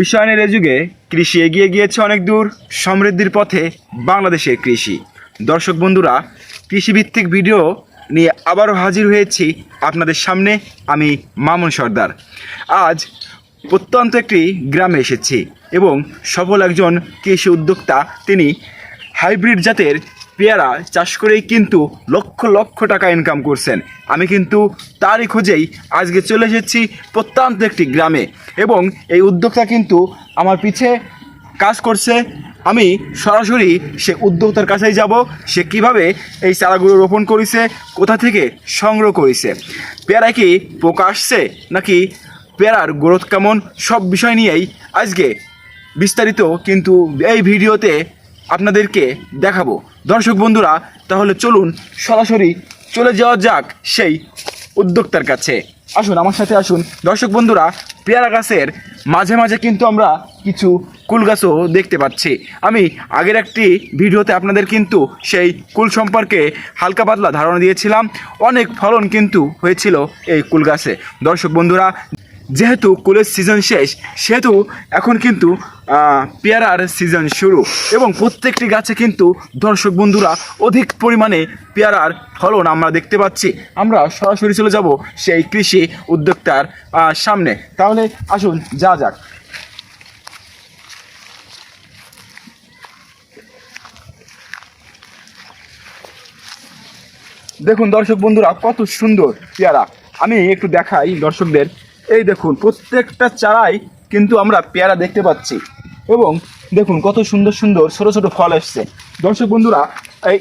বিশ্বায়নের এ যুগে কৃষি এগিয়ে গিয়েছে অনেক দূর, সমৃদ্ধির পথে বাংলাদেশের কৃষি। দর্শক বন্ধুরা, কৃষিভিত্তিক ভিডিও নিয়ে আবারও হাজির হয়েছি আপনাদের সামনে, আমি মামুন সর্দার। আজ প্রত্যন্ত একটি গ্রামে এসেছি এবং সফল একজন কৃষি উদ্যোক্তা, তিনি হাইব্রিড জাতের পেয়ারা চাষ করেই কিন্তু লক্ষ লক্ষ টাকা ইনকাম করছেন। আমি কিন্তু তারই খোঁজেই আজকে চলে এসেছি প্রত্যন্ত একটি গ্রামে এবং এই উদ্যোক্তা কিন্তু আমার পিছে কাজ করছে। আমি সরাসরি সে উদ্যোক্তার কাছেই যাব, সে কীভাবে এই চারাগুলো রোপণ করেছে, কোথা থেকে সংগ্রহ করেছে পেয়ারা কি পোকা আসছে নাকি পেয়ারার গ্রোথ কেমন, সব বিষয় নিয়েই আজকে বিস্তারিত কিন্তু এই ভিডিওতে আপনাদেরকে দেখাবো। দর্শক বন্ধুরা, তাহলে চলুন সরাসরি চলে যাওয়া যাক সেই উদ্যোক্তার কাছে। আসুন, আমার সাথে আসুন। দর্শক বন্ধুরা, পেয়ারা গাছের মাঝে মাঝে কিন্তু আমরা কিছু কুল গাছও দেখতে পাচ্ছি। আমি আগের একটি ভিডিওতে আপনাদের কিন্তু সেই কুল সম্পর্কে হালকা পাতলা ধারণা দিয়েছিলাম। অনেক ফলন কিন্তু হয়েছিল এই কুল গাছে। দর্শক বন্ধুরা যেহেতু কুলের সিজন শেষ, সেহেতু এখন কিন্তু পেয়ারার সিজন শুরু। এবং প্রত্যেকটি গাছে কিন্তু দর্শক বন্ধুরা অধিক পরিমাণে পেয়ারার ফলন আমরা দেখতে পাচ্ছি। আমরা সরাসরি চলে যাব সেই কৃষি উদ্যোক্তার সামনে। তাহলে আসুন যা যাক। দেখুন দর্শক বন্ধুরা, কত সুন্দর পেয়ারা। আমি একটু দেখাই দর্শকদের। এই দেখুন প্রত্যেকটা চারাই কিন্তু আমরা পেয়ারা দেখতে পাচ্ছি। এবং দেখুন কত সুন্দর সুন্দর ছোট ছোট ফল এসছে। দর্শক বন্ধুরা এই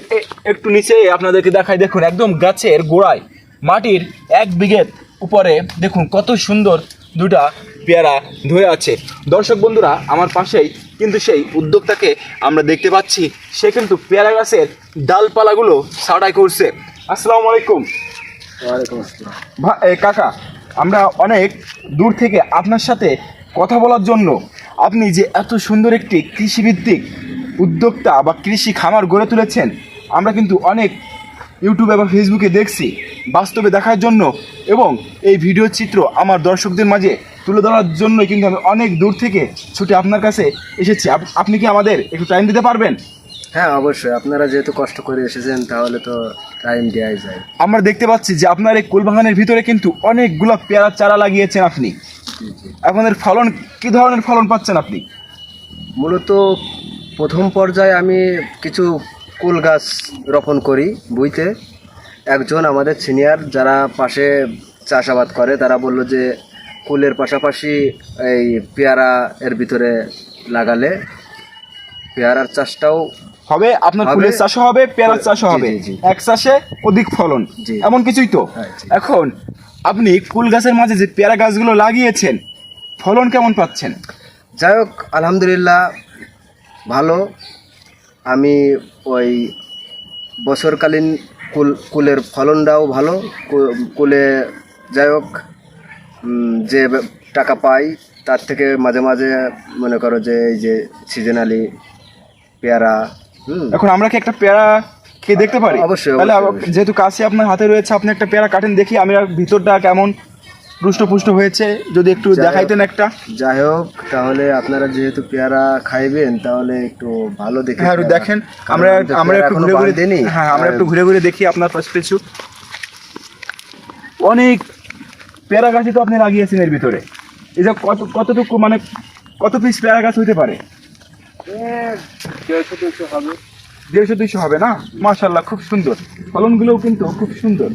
একটু নিচে আপনাদেরকে দেখাই দেখুন একদম গাছের গোড়ায় মাটির এক বিঘের উপরে দেখুন কত সুন্দর দুটা পেয়ারা ধরে আছে। দর্শক বন্ধুরা আমার পাশেই কিন্তু সেই উদ্যোক্তাকে আমরা দেখতে পাচ্ছি। সে কিন্তু পেয়ারা গাছের ডালপালাগুলো ছাঁটাই করছে। আসসালামু আলাইকুম। কাকা আমরা অনেক দূর থেকে আপনার সাথে কথা বলার জন্য আপনি যে এত সুন্দর একটি কৃষিভিত্তিক উদ্যোক্তা বা কৃষি খামার গড়ে তুলেছেন, আমরা কিন্তু অনেক ইউটিউবে বা ফেসবুকে দেখছি বাস্তবে দেখার জন্য এবং এই ভিডিও চিত্র আমার দর্শকদের মাঝে তুলে ধরার জন্য কিন্তু আমি অনেক দূর থেকে ছুটে আপনার কাছে এসেছি। আপ- আপনি কি আমাদের একটু টাইম দিতে পারবেন? হ্যাঁ অবশ্যই। আপনারা যেহেতু কষ্ট করে এসেছেন তাহলে তো টাইম দেওয়াই যায়। আমরা দেখতে পাচ্ছি যে আপনার এই কুলবাগানের ভিতরে কিন্তু অনেকগুলো পেয়ারা চারা লাগিয়েছেন আপনি। জি আপনাদের ফলন কি ধরনের ফলন পাচ্ছেন আপনি? মূলত প্রথম পর্যায়ে আমি কিছু কুল গাছ রোপণ করি বুইতে। একজন আমাদের সিনিয়র যারা পাশে চাষাবাদ করে তারা বলল যে কুলের পাশাপাশি এই পেয়ারা এর ভিতরে লাগালে পেয়ারার চাষটাও হবে আপনার ফুলের চাষও হবে পেয়ারার চাষও হবে। এক চাষে অধিক ফলন। এমন কিছুই তো। হ্যাঁ, এখন আপনি ফুল গাছের মাঝে যে পেয়ারা গাছগুলো লাগিয়েছেন ফলন কেমন পাচ্ছেন? যাই হোক আলহামদুলিল্লাহ ভালো। আমি ওই বছরকালীন কুল কুলের ফলনটাও ভালো। কুলে যাই হোক যে টাকা পাই তার থেকে মাঝে মাঝে মনে করো যে এই যে সিজনালি পেয়ারা এখন আমরা কি একটা পেয়ারা খেয়ে দেখতে পারি? অবশ্যই, তাহলে। যেহেতু কাছে আপনার হাতে রয়েছে আপনি একটা পেয়ারা কাটেন দেখি আমি ভিতরটা কেমন পুষ্ট হয়েছে যদি একটু দেখাইতেন একটা। যাই হোক তাহলে আপনারা যেহেতু পেয়ারা খাইবেন তাহলে একটু ভালো দেখে হ্যাঁ দেখেন আমরা আমরা একটু ঘুরে ঘুরে বাঁধিনি। হ্যাঁ আমরা একটু ঘুরে ঘুরে দেখি আপনার পাশ পিছু অনেক পেয়ারা গাছই তো আপনি লাগিয়েছেন এর ভিতরে। এই যে কত কতটুকু মানে কত পিস পেয়ারা গাছ হইতে পারে? দেড়শো দুশো হবে। দেড়শো দুইশো হবে না? মাশাল্লাহ খুব সুন্দর। ফলনগুলোও কিন্তু খুব সুন্দর।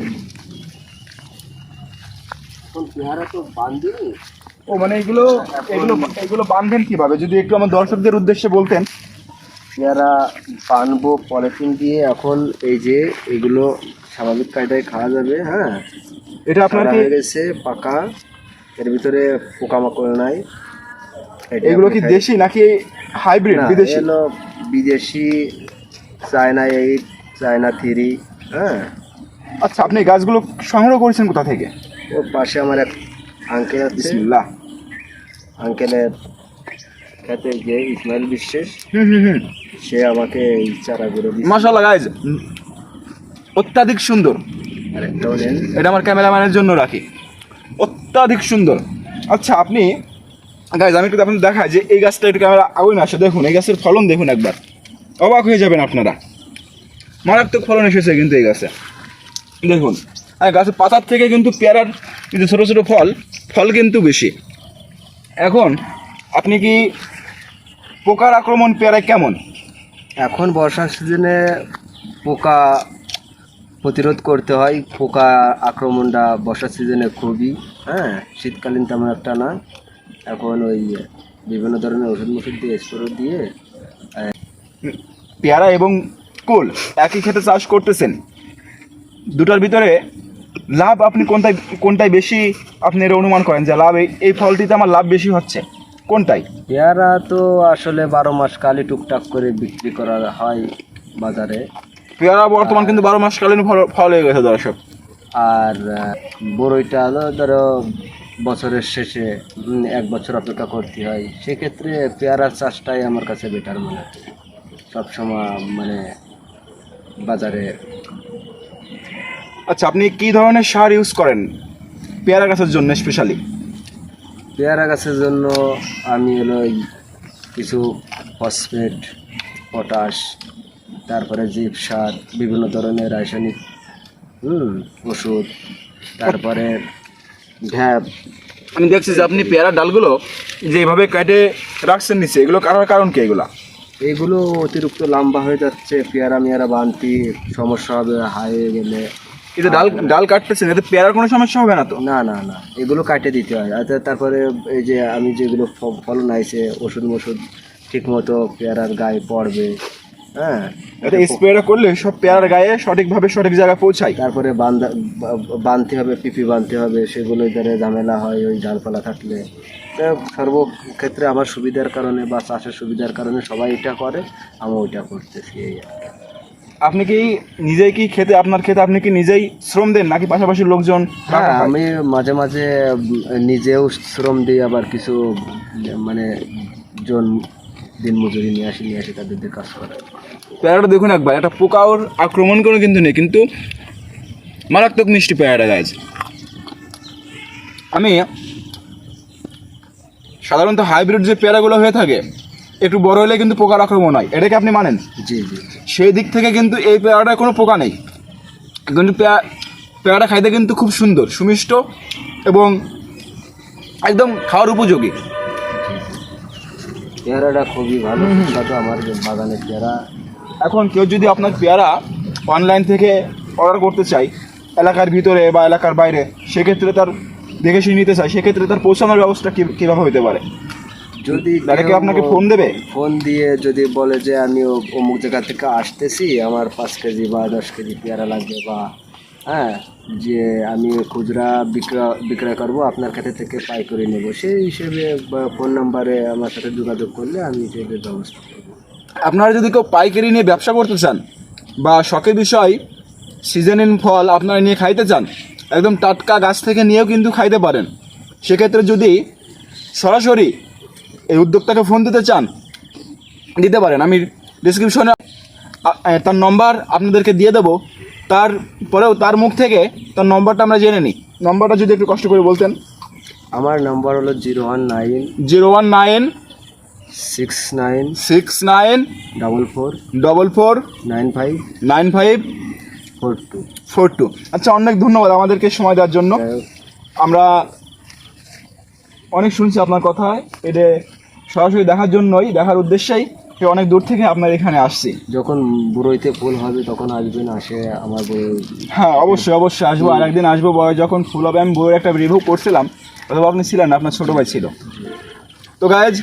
ও মানে এগুলো এগুলো এগুলো বাঁধবেন কীভাবে? যদি একটু আমার দর্শকদের উদ্দেশ্যে বলতেন। পেয়ারা বানবো পলিথিন দিয়ে এখন এই যে এগুলো স্বাভাবিক কায়দায় খাওয়া যাবে হ্যাঁ? এটা আপনার হয়ে গেছে পাকা। এর ভিতরে পোকামাকড় নাই। এগুলো কি দেশি নাকি হাইব্রিড বিদেশি? এগুলো বিদেশি চায়না এইট চায়না থ্রি হ্যাঁ। আচ্ছা আপনি গাছগুলো সংগ্রহ করেছেন কোথা থেকে? ওর পাশে আমার এক আঙ্কেল আছে। আঙ্কেলের খেতে যে ইসমাইল বিশ্বাস সে আমাকে এই চারাগুলো দিচ্ছে। মাশাল্লাহ গাইজ অত্যাধিক সুন্দর। এটা আমার ক্যামেরাম্যানের জন্য রাখি। অত্যাধিক সুন্দর। আচ্ছা আপনি গাইজ আমি একটু আপনাদের দেখাই যে এই গাছটা একটু ক্যামেরা আগুন আসে, দেখুন, এই গাছের ফলন দেখুন একবার। অবাক হয়ে যাবেন আপনারা। মারাত্মক ফলন এসেছে কিন্তু এই গাছে। দেখুন, আর গাছের পাতার থেকে কিন্তু পেয়ারার কিন্তু ছোটো ছোটো ফল ফল কিন্তু বেশি। এখন, আপনি কি পোকার আক্রমণ পেয়ারায় কেমন? এখন বর্ষার সিজনে পোকা প্রতিরোধ করতে হয়। পোকা আক্রমণটা বর্ষার সিজনে খুবই। হ্যাঁ শীতকালীন তেমন একটা না এখন ওই বিভিন্ন ধরনের ওষুধ মষুধ দিয়ে স্প্রে দিয়ে পেয়ারা এবং কুল একই ক্ষেতে চাষ করতেছেন। দুটার ভিতরে লাভ আপনি কোনটায় কোনটায় বেশি আপনি এর অনুমান করেন যে লাভ এই- ফলটিতে আমার লাভ বেশি হচ্ছে? কোনটাই? পেয়ারা তো আসলে বারো মাস কালে টুকটাক করে বিক্রি করা হয় বাজারে। পেয়ারা বর্তমান কিন্তু বারো মাস কালীন ফল ফল হয়ে গেছে দর্শক। আর বড়ইটা ধরো বছরের শেষে এক বছর অপেক্ষা করতে হয়। সেক্ষেত্রে পেয়ারার চাষটাই আমার কাছে বেটার মনে হয়। সবসময় মানে বাজারে। আচ্ছা আপনি কি ধরনের সার ইউজ করেন? পেয়ারা গাছের জন্য স্পেশালি পেয়ারা গাছের জন্য আমি হলো এই কিছু ফসফেট পটাশ তারপরে জীব সার বিভিন্ন ধরনের রাসায়নিক হুম ওষুধ তারপরে ভ্যাপ আমি দেখছি যে আপনি পেয়ারা ডালগুলো যে এইভাবে কেটে রাখছেন নিচে এগুলো কাটার কারণ কি এগুলো? এগুলো অতিরিক্ত লম্বা হয়ে যাচ্ছে পেয়ারা মেয়ারা বানতি সমস্যা হবে হাই গেলে। যে ডাল ডাল কাটতেছেন এতে পেয়ারার কোনো সমস্যা হবে না তো? না না না এগুলো কাটে দিতে হয়। আর তারপরে এই যে আমি যেগুলো ফলন আইছে ওষুধ মষুধ ঠিক মতো পেয়ারার গায়ে পড়বে হ্যাঁ এটা স্প্রেটা করলে সব পেয়ারার গায়ে সঠিকভাবে সঠিক জায়গায় পৌঁছায়। তারপরে বান্ধা বাঁধতে হবে পিপি বাঁধতে হবে সেগুলো ধরে ঝামেলা হয় ওই ডালপালা থাকলে। সর্বক্ষেত্রে আমার সুবিধার কারণে বা চাষের সুবিধার কারণে সবাই এটা করে আমি ওইটা করতেছি এই আপনি কি নিজেই কি খেতে আপনার খেতে আপনি কি নিজেই শ্রম দেন নাকি পাশাপাশি লোকজন হ্যাঁ আমি মাঝে মাঝে নিজেও শ্রম দিই আবার কিছু মানে জন দিন মজুরি নিয়ে আসি নিয়ে আসি তাদের কাজ করে পেয়ারাটা দেখুন একবার একটা পোকা ওর আক্রমণ করে কিন্তু নেই কিন্তু মারাত্মক মিষ্টি পেয়ারাটা গাছ আমি সাধারণত হাইব্রিড যে পেয়ারাগুলো হয়ে থাকে একটু বড় হলে কিন্তু পোকার আক্রমণ হয় এটাকে আপনি মানেন? জি জি সেই দিক থেকে কিন্তু এই পেয়ারাটায় কোনো পোকা নেই। কিন্তু পেয়া- পেয়ারা খাইতে কিন্তু খুব সুন্দর সুমিষ্ট এবং একদম খাওয়ার উপযোগী। পেয়ারাটা খুবই ভালো আমার যে বাগানের পেয়ারা। এখন কেউ যদি আপনার পেয়ারা অনলাইন থেকে অর্ডার করতে চায় এলাকার ভিতরে বা এলাকার বাইরে সেক্ষেত্রে তার দেখে শুনে নিতে চায় সেক্ষেত্রে তার পৌঁছানোর ব্যবস্থা কী কীভাবে হতে পারে যদি কেউ আপনাকে ফোন দেবে? ফোন দিয়ে যদি বলে যে আমি ও- অমুক জায়গা থেকে আসতেছি আমার পাঁচ কেজি বা দশ কেজি পেয়ারা লাগবে বা হ্যাঁ যে আমি খুচরা বিক্রয় বিক্রয় করব আপনার কাছে থেকে পাই করে নেব সেই হিসেবে ফোন নাম্বারে আমার সাথে যোগাযোগ করলে আমি সেটার ব্যবস্থা করব আপনারা যদি কেউ পাইকারি নিয়ে ব্যবসা করতে চান বা শখের বিষয় সিজনিন ফল আপনারা নিয়ে খাইতে চান একদম টাটকা গাছ থেকে নিয়েও কিন্তু খাইতে পারেন। সেক্ষেত্রে যদি সরাসরি এই উদ্যোক্তাকে ফোন দিতে চান দিতে পারেন। আমি ডিসক্রিপশনে তার নম্বর আপনাদেরকে দিয়ে দেবো। তারপরেও তার মুখ থেকে তার নম্বরটা আমরা জেনে নিই। নম্বরটা যদি একটু কষ্ট করে বলতেন। আমার নম্বর হলো zero one nine zero one nine six nine six nine double four double four nine five nine five four two four two আচ্ছা অনেক ধন্যবাদ আমাদেরকে সময় দেওয়ার জন্য। আমরা অনেক শুনছি আপনার কথা এটা সরাসরি দেখার জন্যই দেখার উদ্দেশ্যেই অনেক দূর থেকে আপনার এখানে আসছি। যখন বুড়োইতে ফুল হবে তখন আসবেন আসে আমার বই হ্যাঁ অবশ্যই অবশ্যই আসব। আর একদিন আসব। বয় যখন ফুল হবে আমি বইয়ের একটা রিভিউ করছিলাম। অথবা আপনি ছিলেন না, আপনার ছোটো ভাই ছিল। তো গাইজ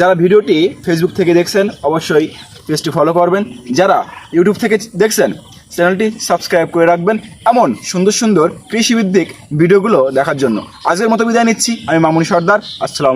যারা ভিডিওটি ফেসবুক থেকে দেখছেন, অবশ্যই পেজটি ফলো করবেন। যারা ইউটিউব থেকে দেখছেন চ্যানেলটি সাবস্ক্রাইব করে রাখবেন এমন সুন্দর সুন্দর কৃষিভিত্তিক ভিডিওগুলো দেখার জন্য। আজকের মতো বিদায় নিচ্ছি। আমি মামুনি সর্দার। আসসালাম